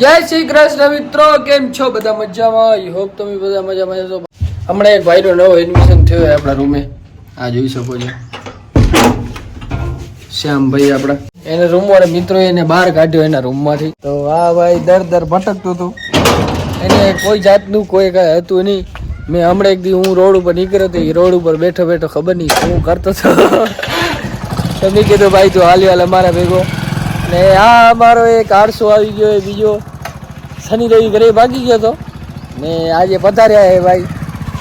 જય શ્રી કૃષ્ણ મિત્રો, કેમ છો? બધા મજામાં? આઈ હોપ તમે બધા મજામાં છો. હમણાં એક ભાઈનો નવો એડમિશન થયો હોય આપણા રૂમે આ જોઈ શકો છો. શ્યામભાઈ આપણા. એને રૂમ વાળા મિત્રો એને બહાર કાઢ્યો એના રૂમમાંથી તો આ ભાઈ દર દર ભટકતું હતું. એને કોઈ જાતનું કોઈ કાંઈ હતું નહીં. મેં હમણાં એક દી હું રોડ ઉપર નીકળ્યો હતો. એ રોડ ઉપર બેઠો બેઠો ખબર નહીં શું કરતો હતો. તો મેં કીધું, ભાઈ તું હાલી હાલ, અમારા ભેગો. ને આ અમારો એક આળસો આવી ગયો એ બીજો. શનિ રવિ ઘરે ભાગી ગયો હતો ને આજે પધાર્યા એ ભાઈ.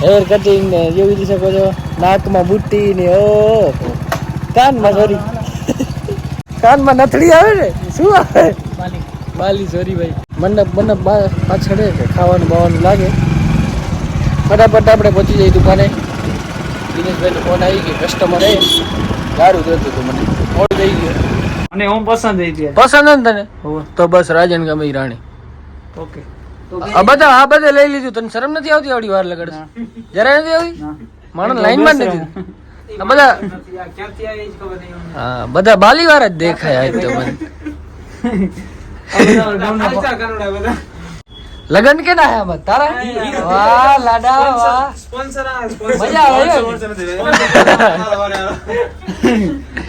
હેર કટિંગ ને જેવી રીતે શકો છો. નાકમાં બુટ્ટી ને ઓ કાનમાં સોરી. કાનમાં નથડી આવે ને? શું આવે? બાલી. સોરી ભાઈ. મંડપ મંડપ પાછળ ખાવાનું બાવાનું લાગે. ફટાફટ આપણે પહોંચી જઈએ દુકાને. દિનેશભાઈનો ફોન આવી ગયો કસ્ટમર એ સારું જોતું હતું મને. ફોન થઈ ગયું. અને હું પસંદ થઈ ગયા પસંદ ને તને? તો બસ રાજન ગમે રાણી. ઓકે. આ બધા આ બધા લઈ લીધું. તને શરમ નથી આવતી આવડી વાર લગડ જરા નથી આવતી? માણસ લાઈનમાં જ નથી. આ બધા હા બધા બાલી વાર જ દેખાય આજ તો મને. લગન કે ના હે તારા? વાહ લાડા વાહ. મજા આવે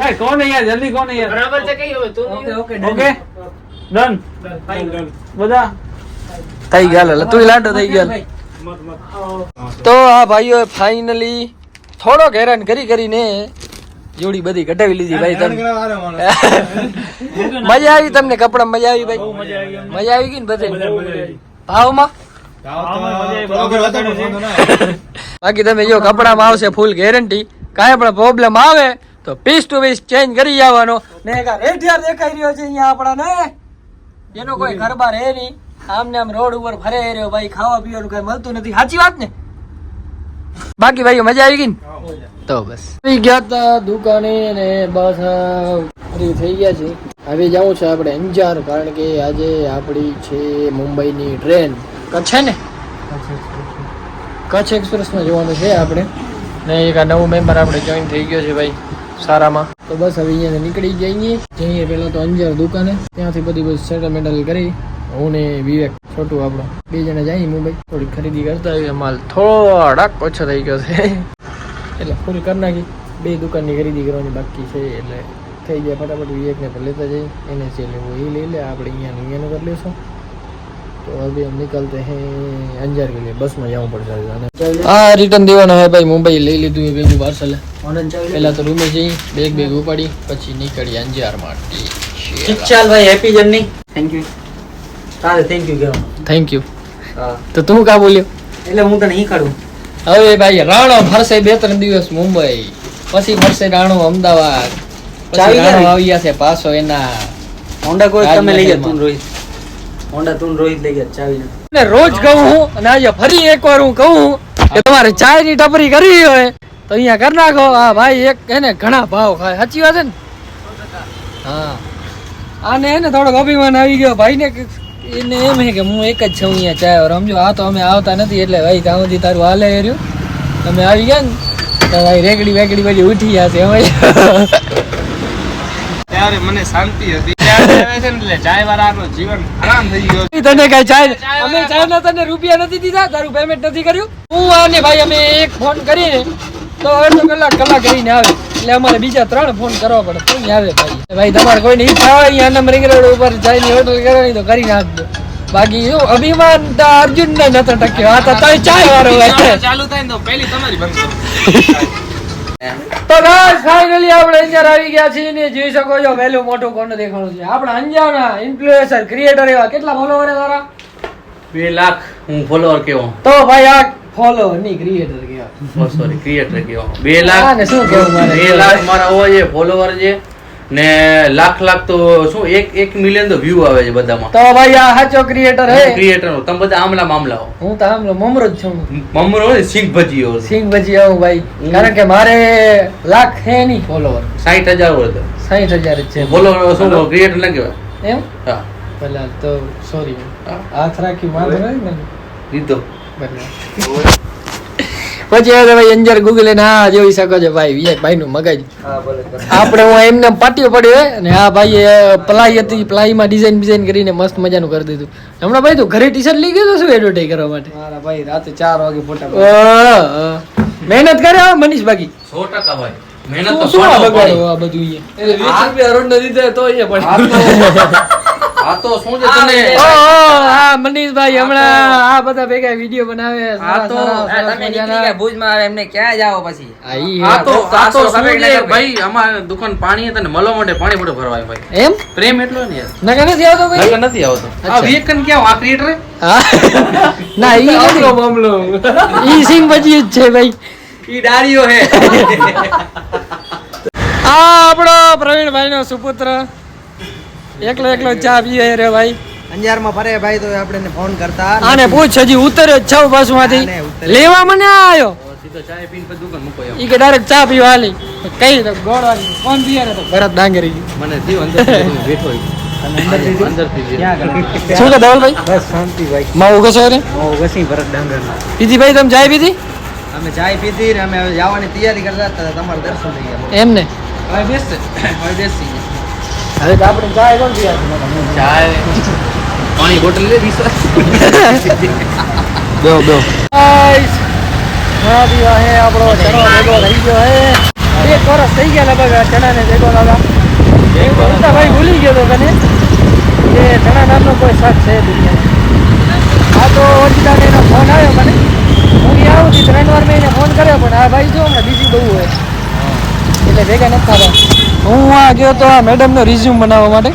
એ કોણ યાર જલ્દી કોણ યાર બરાબર છે કઈ હવે? તું ઓકે ઓકે ડન બધા? થઈ ગયા તું લાડો થઈ ગયા તો આ ભાઈઓ ફાઇનલી થોડોક હેરાન કરી કરીને જોડી બધી કઢાવી લીધી ભાઈ તમને મજા આવી તમને કપડા મજા આવી ભાઈ? મજા આવી ગઈ ને બધે? ભાવમાં? બાકી તમે જો કપડામાં આવશે ફૂલ ગેરંટી કાંઈ પણ પ્રોબ્લેમ આવે તો પીસ ટુ પીસ ચેન્જ કરી જવાનો ને એક આ રેઢિયાર દેખાઈ રહ્યો છે અહીંયા આપણાને. એનો કોઈ ઘરબાર હે નહીં. આમને આમ રોડ ઉપર ફરે રહ્યો ભાઈ ખાવા પીવાનું કઈ મળતું નથી. સાચી વાત ને? બાકી ભાઈઓ મજા આવી ગઈ ને? તો બસ. ગયા તા દુકાને ને બસ ફ્રી થઈ ગયા છે હવે જવું છે આપણે અંજાર, કારણ કે આજે આપણી છે મુંબઈની ટ્રેન. કચ્છ છે ને? કચ્છ એક્સપ્રેસમાં જવાનું છે આપણે. ને એક આ નવું મેમ્બર આપણે જોઈન થઈ ગયો છે ભાઈ, સારામાં. તો બસ હવે અહીંયા નીકળી જઈએ. જઈએ પહેલાં તો અંજાર દુકાને. ત્યાંથી બધી બસ સેટલમેન્ટલ કરી. હું ને વિવેક, છોટું આપણો. બે જણા જઈએ મુંબઈ. થોડી ખરીદી કરતા આવીએ. માલ થોડાક ઓછો થઈ ગયો છે. એટલે ફૂલ કરી નાખી. બે દુકાનની ખરીદી કરવાની બાકી છે એટલે થઈ જાય ફટાફટ વિવેકને પણ લેતા જઈએ. એને જે લેવું એ લઈ લે. આપણે અહીંયાનું અહીંયાનું કરી લઈશું. તો હવે એમ નીકળતે હે અંજાર કે લીએ બસમાં જવું પડશે અને હા રિટર્ન દેવાનો હે ભાઈ મુંબઈ લઈ લીધું એ બેગનું પાર્સલ પહેલાં તો રૂમે જઈ બેગ બેગ ઉપાડી પછી નીકળી અંજાર માટે. ચાલ ભાઈ હેપી જર્ની થેન્ક યુ તારે થેન્ક યુ કહેવાનું. થેન્ક યુ તો તું કા બોલ્યો? એટલે હું તને અહીં કાઢું હવે ભાઈ રાણો ફરશે બે ત્રણ દિવસ મુંબઈ. પછી ફરશે રાણો અમદાવાદ. પછી રાણો ક્યારે? આવી જશે પાછો એના હોન્ડા કોઈ તમે લઈ ગયા તું રોહિત. હોન્ડા તું રોહિત લઈ ગયા ચાવી ને. રોજ કહું હું અને આજે ફરી એકવાર હું કહું કે તમારે ચાયની ટપરી કરવી હોય તો અહીંયા કરી નાખો. આ ભાઈ એક એને ઘણા ભાવ ખાય. સાચી વાત છે ને? હા. આને એને થોડોક અભિમાન આવી ગયો. ભાઈ ને એને એમ હે કે હું એક જ છું અહીંયા ચાય સમજો આ તો અમે આવતા નથી એટલે ભાઈ ત્યાં સુધી તારું હાલે રહ્યું. તમે આવી ગયા ને તો ભાઈ રેગડી વેગડી બધી ઉઠી જશે હવે ત્યારે મને શાંતિ હતી. છે ગયો તને કઈ ચાય અમે ચાય ના તને રૂપિયા નથી દીધા તારું પેમેન્ટ નથી કર્યું? હું આને ભાઈ અમે એક ફોન કરીને તો અડધો કલાક કલાક કરીને આવે. એટલે અમારે બીજા ત્રણ ફોન કરવા પડે. કોઈ આવે ભાઈ. ભાઈ તમારે કોઈને ઈચ્છા હોય અહીંયા નંબર રોડ ઉપર ચાયની હોટલ કરવાની તો કરી નાખજો. બાકી શું અભિમાન તો અર્જુન ને નતો ટક્યો. આ તો તોય ચાય વાળો હોય. ચાલુ થાય તો પહેલી તમારી બંધ તો ગાઈસ ફાઇનલી આપણે અંજાર આવી ગયા છીએ ને જોઈ શકો છો પહેલું મોટું કોણ દેખાણું છે. આપણા અંજારના ઇન્ફ્લુએન્સર ક્રિએટર એવા કેટલા ફોલોવર તારા? બે લાખ હું ફોલોવર કેવો? તો ભાઈ આ ફોલોઅરની ક્રિએટર કેવો સોરી ક્રિએટર કેવો? બે લાખ ને શું કેવું મારે? બે લાખ મારા હોય છે ફોલોઅર છે ને લાખ લાખ તો શું એક એક મિલિયન તો વ્યૂ આવે છે બધામાં. તો ભાઈ આ સાચો ક્રિએટર હે? ક્રિએટર તમે બધા આમલા મામલા હું. તો આમલો મમરો જ છું. મમરો ને સિંગ ભજીયો સિંગ ભજી આવું ભાઈ. કારણ કે મારે લાખ હે નહીં સાઠ હજાર હોય તો. સાઠ હજાર જ છે. ફોલોઅર શું ક્રિએટર ના એમ? હા. પેલા તો સોરી. હાથ રાખી વાંધો નહીં ને? લીધો. પછી હવે ભાઈ અંજાર ગૂગલ ના જોઈ શકો છો ભાઈ વિજય ભાઈ નું મગજ આપણે હું એમને પાટીઓ પડ્યો અને આ ભાઈ પ્લાય હતી પ્લાયમાં ડિઝાઇન ડિઝાઇન કરીને મસ્ત મજાનું કરી દીધું. હમણાં ભાઈ તું ઘરે ટી શર્ટ લઈ ગયો શું એડવર્ટાઈઝ કરવા માટે? મારા ભાઈ રાતે ચાર વાગે ફોટા મહેનત કરે હો મનીષ બાકી. સો ટકા ભાઈ. મહેનત તો શું આ બધું અહીંયા? એટલે વીસ રૂપિયા રોડ ને દીધા તો અહીંયા પણ તો આ તો શું છે ઓ, હા મનીષભાઈ હમણાં આ બધા ભેગા વિડિયો બનાવે આ તો- તમે નીકળી ગયા. ભુજમાં આવે એમને ક્યાં જાવ પછી? આ તો આ તો શું છે ભાઈ? અમારે દુકાન પાણી તને મલો માટે પાણી પડે ભરવાય ભાઈ. એમ? પ્રેમ એટલો ને યાર. નથી આવતો ભાઈ? નથી આવતો. આ અચ્છા. વિવેકન આ ક્રિએટર ના ઈ નથી. મામલો. ઈ સિંગ પછી જ છે ભાઈ. ઈ ડાળીઓ હે. આ આપણો પ્રવીણભાઈ નો સુપુત્ર. એકલો એકલો ચા પીએ રે ભાઈ. અંજારમાં ફરે ભાઈ તો આપણે ફોન કરતા. આને પૂછ હજી ઉતર્યો જ છવ બસમાંથી લેવા મને આવ્યો સીધો ચા પીને પછી દુકાન મૂકો એમ. ઈ કે ડાયરેક્ટ ચા પીવા હાલી. કઈ તો ગોળવાની. કોણ પીએ ને તો. ભરત ડાંગરી. મને જીવ અંદર બેઠો હોય. શું કે બસ શાંતિ ભાઈ. માં ઉગો છો રે હું ભરત ડાંગર પીધી ભાઈ તમે ચાય પીધી? અમે ચાય પીધી ને અમે હવે જવાની તૈયારી કરતા હતા તમારા દર્શન થઈ ગયા. એમ ને હવે બેસી. હવે તો આપણે ચાય કોણ પીવા ચાય. પાણી બોટલ લે રીસા બે બે ગાઈસ હા દીવા હે આપણો ચણો ભેગો થઈ ગયો હે. એક વર્ષ થઈ ગયા લગભગ આ ચણાને ભેગો લાગા વર્ષ ભાઈ ભૂલી ગયો તો તને કે ચણા નામનો કોઈ શાક છે દુનિયામાં. આ તો ઓરિજિનલ એનો ફોન આવ્યો મને. હું આવું છું ત્રણ વાર મેં એને ફોન કર્યો પણ આ ભાઈ જો હમણાં બીજી બહુ હોય. એટલે ભેગા નથી થતા હું આ ગયો તો આ મેડમનો રિઝ્યુમ બનાવવા માટે.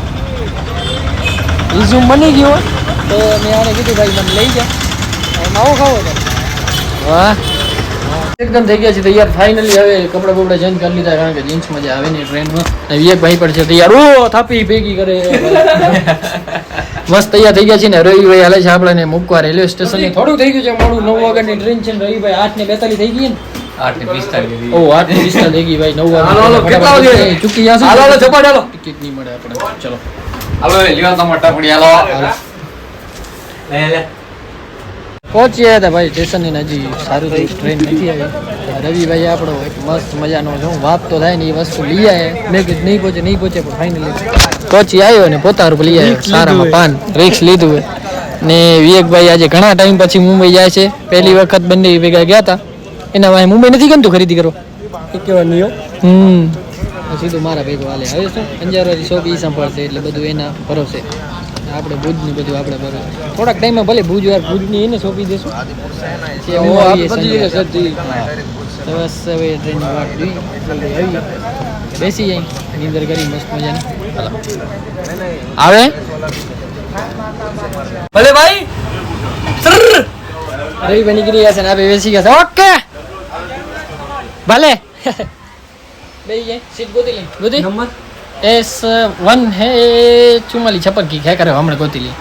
રિઝ્યુમ બની ગયો તો મેં આને કીધું ભાઈ મને લઈ જા. માવો ખાવો વાહ એકદમ થઈ ગયા છે તૈયાર. ફાઇનલી હવે કપડા બપડા ચેન્જ કરી લીધા કારણ કે જીન્સ મજા આવે ને ટ્રેનમાં વિવેક ભાઈ પણ છે તૈયાર. ઓ થાપી ભેગી કરે. મસ્ત તૈયાર થઈ ગયા છે ને. રવિભાઈ હાલે છે આપણે મૂકવા રેલવે સ્ટેશન થોડું થઈ ગયું છે મોડું નવ વાગ્યાની ટ્રેન છે ને રવિભાઈ આઠ ને બેતાલીસ થઈ ગઈ ને. આઠ પિસ્તાલીસ. ઓ આઠ ને પિસ્તાલીસ ગઈ ભાઈ નવ હાલો, હાલો, કેટલા વાગે? ચૂકી જશું હાલો, હાલો, ઝપાટ હાલો. ટિકિટ નહીં મળે આપણે ચલો. હાલો લ્યો તમારે ટપડી હાલો. પહોંચ્યા હતા ભાઈ સ્ટેશનની હજી સારું થયું ટ્રેન નથી આવી. રવિભાઈ આપણો એક મસ્ત મજાનો શું વાત તો થાય ને એ વસ્તુ લઈ આવે મેં કીધું નહીં પહોંચે નહીં પહોંચે પણ ફાઇનલી પહોંચી આવ્યો ને પોતા રૂપ લઈ આવ્યો. સારામાં પાન રિક્સ લીધું હોય. ને વિવેકભાઈ આજે ઘણા ટાઈમ પછી મુંબઈ જાય છે. પહેલી વખત બંને ભેગા ગયા હતા. એના વાય મુંબઈ નથી ગમતું ખરીદી કરો કેવા નહીં હમ. સીધું મારા ભેગો હાલે. હવે શું? અંજારવાળી સો બી સાંભળશે એટલે બધું એના ભરોસે. આપણે ભુજની બધું આપણે ભરોસે. થોડાક ટાઈમમાં ભલે ભુજ વાર ભુજની એને સોંપી દેશું. બસ હવે ટ્રેનની વાટ જોઈ બેસી જાય. નીંદર કરી મસ્ત મજાની. આવે? ભલે ભાઈ. રવિ નીકળી ગયા છે ને આપણે બેસી ગયા છે. ઓકે! ભલે. સીટ ગોતી લઈ ગોતી? નંબર? એસ વન હે ચુમ્માલી છપ્પન કી હે કરે હમણાં ગોતી લઈ